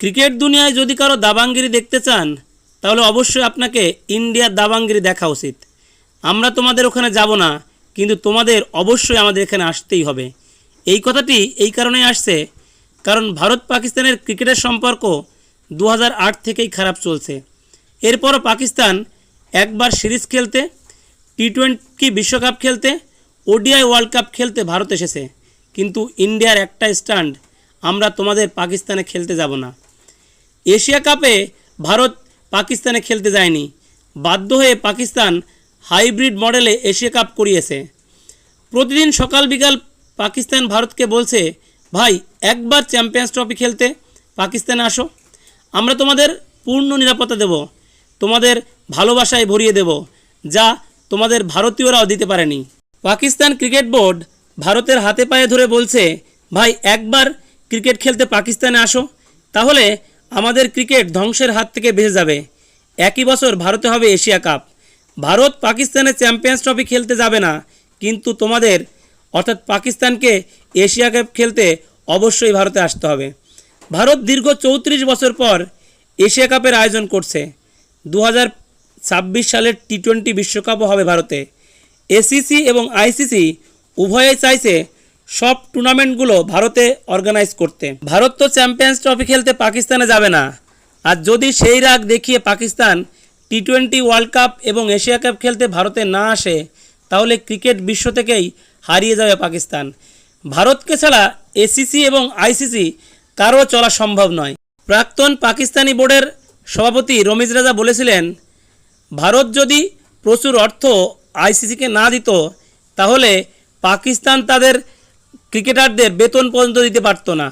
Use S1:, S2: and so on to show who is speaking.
S1: Cricket দুনিয়ায় যদি কারও দাবাঙ্গিরি দেখতে চান, তাহলে অবশ্যই আপনাকে ইন্ডিয়ার দাবাঙ্গিরি দেখা উচিত। আমরা তোমাদের ওখানে যাব না, কিন্তু তোমাদের অবশ্যই আমাদের এখানে আসতেই হবে। এই কথাটি এই কারণেই আসছে, কারণ ভারত পাকিস্তানের ক্রিকেটের সম্পর্ক দু থেকেই খারাপ চলছে। এরপরও পাকিস্তান একবার সিরিজ খেলতে টি টোয়েন্টি বিশ্বকাপ খেলতে, ওডিআই ওয়ার্ল্ড কাপ খেলতে ভারত এসেছে। কিন্তু ইন্ডিয়ার একটা স্ট্যান্ড আমরা তোমাদের পাকিস্তানে খেলতে যাব না। এশিয়া কাপে ভারত পাকিস্তানে খেলতে যায়নি। বাধ্য হয়ে পাকিস্তান হাইব্রিড মডেলে এশিয়া কাপ করিয়েছে। প্রতিদিন সকাল বিকাল পাকিস্তান ভারতকে বলছে, ভাই, একবার চ্যাম্পিয়ন্স ট্রফি খেলতে পাকিস্তানে আসো। আমরা তোমাদের পূর্ণ নিরাপত্তা দেব। তোমাদের ভালোবাসায় ভরিয়ে দেব, যা তোমাদের ভারতীয়রাও দিতে পারেনি। পাকিস্তান ক্রিকেট বোর্ড ভারতের হাতে পায়ে ধরে বলছে, ভাই, একবার ক্রিকেট খেলতে পাকিস্তানে আসো। তাহলে আমাদের ক্রিকেট ধ্বংসের হাত থেকে বেঁচে যাবে। একই বছর ভারতে হবে এশিয়া কাপ। ভারত পাকিস্তানে চ্যাম্পিয়ন্স ট্রফি খেলতে যাবে না, কিন্তু তোমাদের, অর্থাৎ পাকিস্তানকে এশিয়া কাপ খেলতে অবশ্যই ভারতে আসতে হবে। ভারত দীর্ঘ চৌত্রিশ বছর পর এশিয়া কাপের আয়োজন করছে। দু ছাব্বিশ সালের টি টোয়েন্টি বিশ্বকাপও হবে ভারতে। এসিসি এবং আইসিসি উভয়েই চাইছে সব টুর্নামেন্টগুলো ভারতে অর্গানাইজ করতে। ভারত তো চ্যাম্পিয়ন্স ট্রফি খেলতে পাকিস্তানে যাবে না। আর যদি সেই রাগ দেখিয়ে Pakistan T twenty world cup এবং এশিয়া কাপ খেলতে ভারতে না আসে, তাহলে ক্রিকেট বিশ্ব থেকেই হারিয়ে যাবে পাকিস্তান। ভারতকে ছাড়া এসিসি এবং আইসিসি কারও চলা সম্ভব নয়। প্রাক্তন পাকিস্তানি বোর্ডের সভাপতি রমিজ রাজা বলেছিলেন, ভারত যদি প্রচুর অর্থ আইসিসিকে না দিত, তাহলে পাকিস্তান তাদের ক্রিকেটারদের বেতন পর্যন্ত দিতে পারতো না।